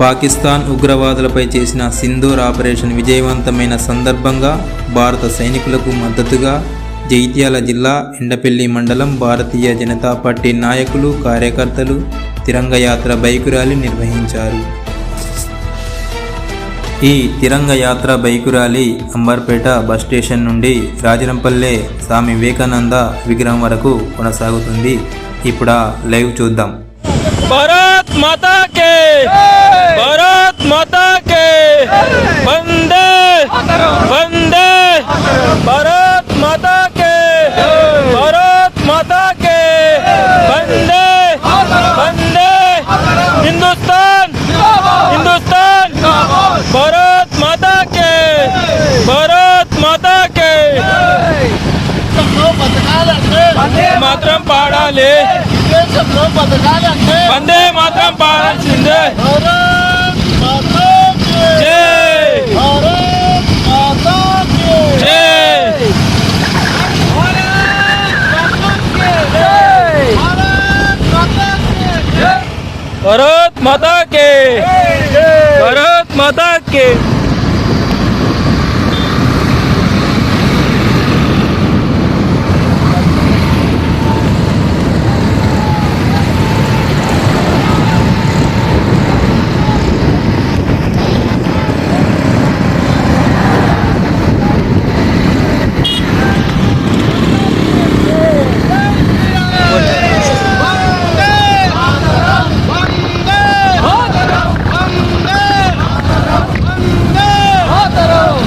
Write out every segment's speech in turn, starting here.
పాకిస్తాన్ ఉగ్రవాదులపై చేసిన సింధూర్ ఆపరేషన్ విజయవంతమైన సందర్భంగా భారత సైనికులకు మద్దతుగా జైత్యాల జిల్లా ఎండపల్లి మండలం భారతీయ జనతా పార్టీ నాయకులు కార్యకర్తలు తిరంగయాత్ర బైకు ర్యాలీ నిర్వహించారు. ఈ తిరంగయాత్ర bike rally Amberpet bus station నుండి రాజనంపల్లె స్వామి వివేకానంద విగ్రహం వరకు కొనసాగుతుంది. ఇప్పుడు లైవ్ చూద్దాం. भारत माता के। भारत माता के। बंदे बंदे भारत माता के। भारत माता के। बंदे बंदे हिंदुस्तान। हिंदुस्तान। भारत माता के। भारत माता के। मातरम पाडाले దేశంలో బతకాలంటే వందే మాత్రం పాడాల్సిందే భారత్ మాతాకి జై భారత్ మాతాకి జై భారత్ మాతాకి భారత్ మాతా కే భారత్ మాతా కే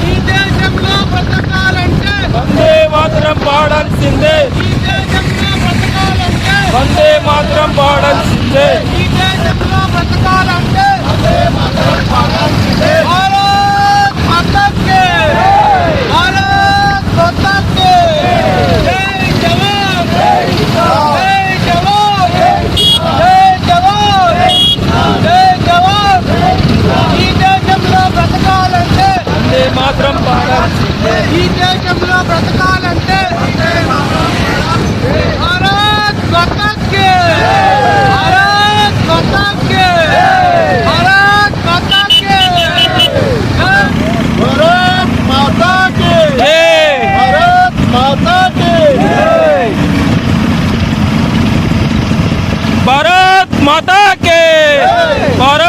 ఈ దేశంలో బతకాలంటే వందే మాత్రం పాడాల్సిందే ఈ దేశంలో బతకాలంటే వందే మాత్రం పాడాల్సిందే गौरव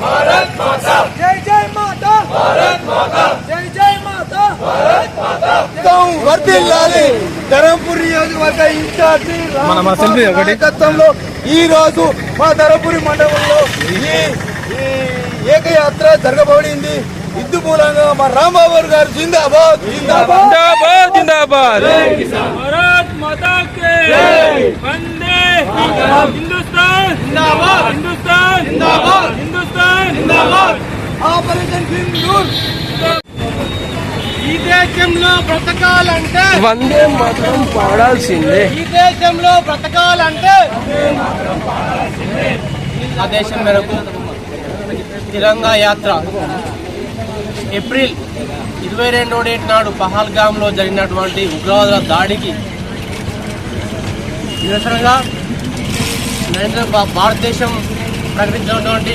భారత్ మాతా వర్దిల్లాలి ధరంపూర్ నియోజకవర్గ ఇన్ఛార్జి. నాయకత్వంలో ఈ రోజు మా ధరపురి మండలంలో ఈ ఈ ఏకయాత్ర జరగబడింది ఇందు మూలంగా మా రాంబాబు గారు జిందాబాద్. జిందాబాద్ జిందాబాద్. భారత్ మాతా కే వందే హిందుస్థాన్. జిందాబాద్. హిందుస్థాన్. జిందాబాద్. హిందుస్థాన్. జిందాబాద్. ఆపరేషన్ సింధూర్. ఈ దేశంలో బ్రతకాలంటే వందే మాత్రం పాడాల్సిందే. ఈ దేశంలో బ్రతకాలంటే దేశం మేరకు తిరంగా యాత్ర. ఏప్రిల్ ఇరవై రెండో డేట్ నాడు పహల్గామ్లో జరిగినటువంటి ఉగ్రవాదుల దాడికి నిరసనగా నరేంద్ర భారతదేశం ప్రకటించినటువంటి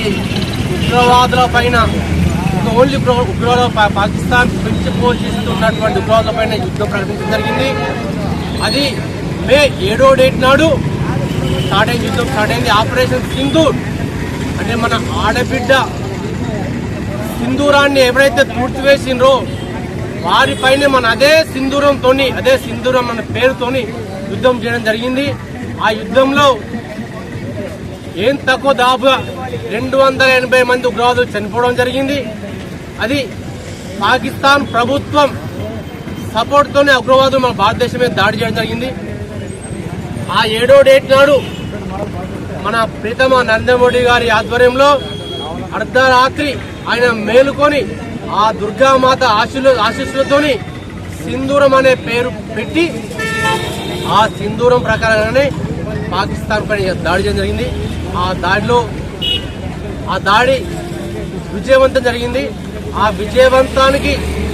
ఉగ్రవాదుల పైన ఓన్లీ ఉగ్రవాద పాకిస్తాన్ పెంచి పోషిస్తున్నటువంటి ఉగ్రవాదుల పైన యుద్ధం ప్రకటించడం జరిగింది. అది మే ఏడో డేట్ నాడు స్టార్ట్ అయింది యుద్ధం. స్టార్ట్ అయింది ఆపరేషన్ సింధూర్. అంటే మన ఆడబిడ్డ సింధూరాన్ని ఎవరైతే పూడ్చివేసిండ్రో వారిపైనే మన అదే సింధూరంతోని అదే సింధూరం అన్న పేరుతోని యుద్ధం చేయడం జరిగింది. ఆ యుద్ధంలో ఏం తక్కువ దాపుగా రెండు వందల ఎనభై మంది ఉగ్రవాదులు చనిపోవడం జరిగింది. అది పాకిస్తాన్ ప్రభుత్వం సపోర్ట్తోనే ఉగ్రవాదులు మన భారతదేశం మీద దాడి చేయడం జరిగింది. ఆ ఏడో డేట్ నాడు మన ప్రీతమ నరేంద్ర మోడీ గారి ఆధ్వర్యంలో అర్ధరాత్రి ఆయన మేలుకొని ఆ దుర్గామాత ఆశీలు ఆశీస్సులతోని సింధూరం అనే పేరు పెట్టి ఆ సింధూరం ప్రకారంగానే పాకిస్తాన్ పై దాడి చేయడం జరిగింది. ఆ దాడిలో ఆ దాడి విజయవంతం జరిగింది. ఆ విజయవంతానికి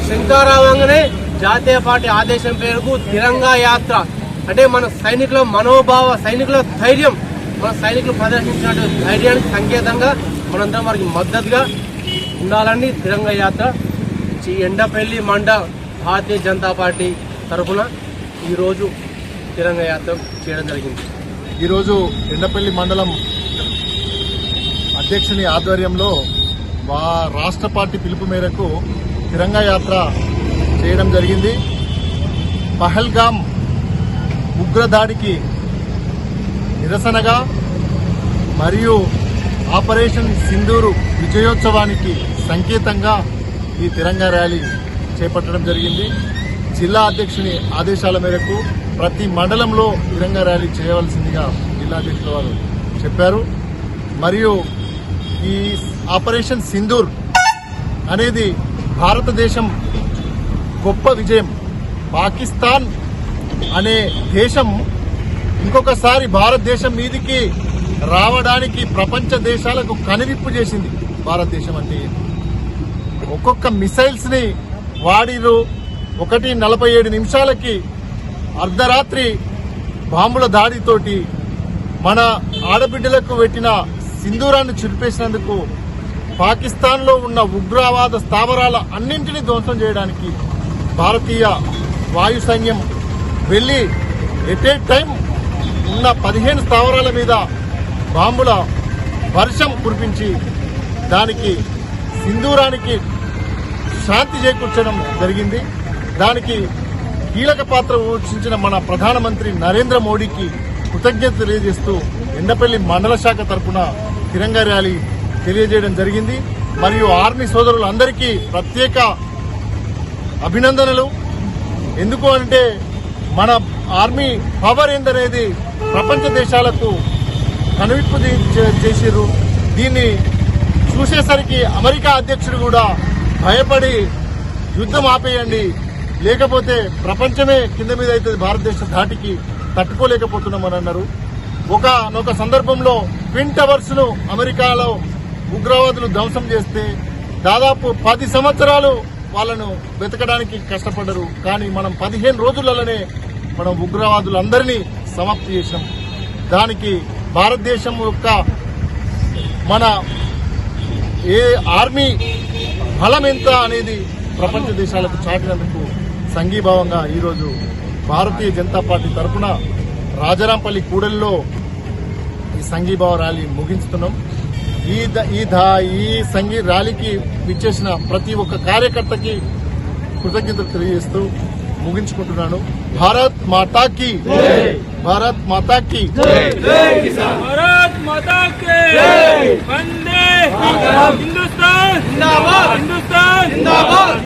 శంకారావంగానే జాతీయ పార్టీ ఆదేశం పేరుకు తిరంగా యాత్ర. అంటే మన సైనికుల మనోభావ సైనికుల ధైర్యం మన సైనికులు ప్రదర్శించినటువంటి ధైర్యానికి సంకేతంగా మనందరం వారికి మద్దతుగా ఉండాలని తిరంగ యాత్ర. ఈ ఎండపల్లి మండ భారతీయ జనతా పార్టీ తరఫున ఈరోజు తిరంగ యాత్ర చేయడం జరిగింది. ఈరోజు ఎండపల్లి మండలం అధ్యక్షుని ఆధ్వర్యంలో వా రాష్ట్ర పార్టీ పిలుపు మేరకు తిరంగ యాత్ర చేయడం జరిగింది. పహల్గామ్ ఉగ్రదాడికి నిరసనగా మరియు ఆపరేషన్ సింధూరు విజయోత్సవానికి సంకేతంగా ఈ తిరంగా ర్యాలీ చేపట్టడం జరిగింది. జిల్లా అధ్యక్షుని ఆదేశాల మేరకు ప్రతి మండలంలో తిరంగా ర్యాలీ చేయవలసిందిగా జిల్లా అధ్యక్షుల వారు చెప్పారు. మరియు ఈ ఆపరేషన్ సింధూర్ అనేది భారతదేశం గొప్ప విజయం. పాకిస్తాన్ అనే దేశం ఇంకొకసారి భారతదేశం మీదికి రావడానికి ప్రపంచ దేశాలకు కనువిప్పు చేసింది భారతదేశం అంటే ఒక్కొక్క మిసైల్స్ని వాడిరు ఒకటి నలభై ఏడు నిమిషాలకి అర్ధరాత్రి బాంబుల దాడితోటి మన ఆడబిడ్డలకు పెట్టిన సింధూరాన్ని చురిపేసినందుకు పాకిస్తాన్లో ఉన్న ఉగ్రవాద స్థావరాల అన్నింటినీ ధ్వంసం చేయడానికి భారతీయ వాయు సైన్యం వెళ్ళి ఎట్ ఏ టైం ఉన్న పదిహేను స్థావరాల మీద బాంబుల వర్షం కురిపించి దానికి సింధూరానికి శాంతి చేకూర్చడం జరిగింది. దానికి కీలక పాత్ర పోషించిన మన ప్రధానమంత్రి నరేంద్ర మోడీకి కృతజ్ఞత తెలియజేస్తూ ఎండపల్లి మండల శాఖ తరఫున తిరంగా ర్యాలీ తెలియజేయడం జరిగింది. మరియు ఆర్మీ సోదరులందరికీ ప్రత్యేక అభినందనలు. ఎందుకు అంటే మన ఆర్మీ పవర్ ఏందనేది ప్రపంచ దేశాలకు కనువిప్పు చే- చేసిర్రు. దీన్ని చూసేసరికి అమెరికా అధ్యక్షుడు కూడా భయపడి యుద్ధం ఆపేయండి. లేకపోతే ప్రపంచమే కింద మీద అవుతుంది. భారతదేశ ధాటికి తట్టుకోలేకపోతున్నామని అన్నారు. ఒక ఒక సందర్భంలో ట్విన్ టవర్స్ను అమెరికాలో ఉగ్రవాదులు ధ్వంసం చేస్తే దాదాపు పది సంవత్సరాలు వాళ్ళను వెతకడానికి కష్టపడ్డరు. కానీ మనం పదిహేను రోజులలోనే మనం ఉగ్రవాదులందరినీ సమాప్తి చేశాం దానికి భారతదేశం యొక్క మన ఏ ఆర్మీ బలం ఎంత అనేది ప్రపంచ దేశాలకు చాటినందుకు సంఘీభావంగా ఈరోజు భారతీయ జనతా పార్టీ తరఫున రాజరాంపల్లి కూడలిలో ఈ సంఘీభావ ర్యాలీ ముగించుతున్నాం. ఈ ద- ఈ దా ఈ సంఘీ ర్యాలీకి విచ్చేసిన ప్రతి ఒక్క కార్యకర్తకి కృతజ్ఞతలు తెలియజేస్తూ ముగించుకుంటున్నాను. భారత్ మాతాకి భారత్ మాతాకి భారత్ మాతాకి వందే హిందుస్తాన్ హిందుస్థాన్.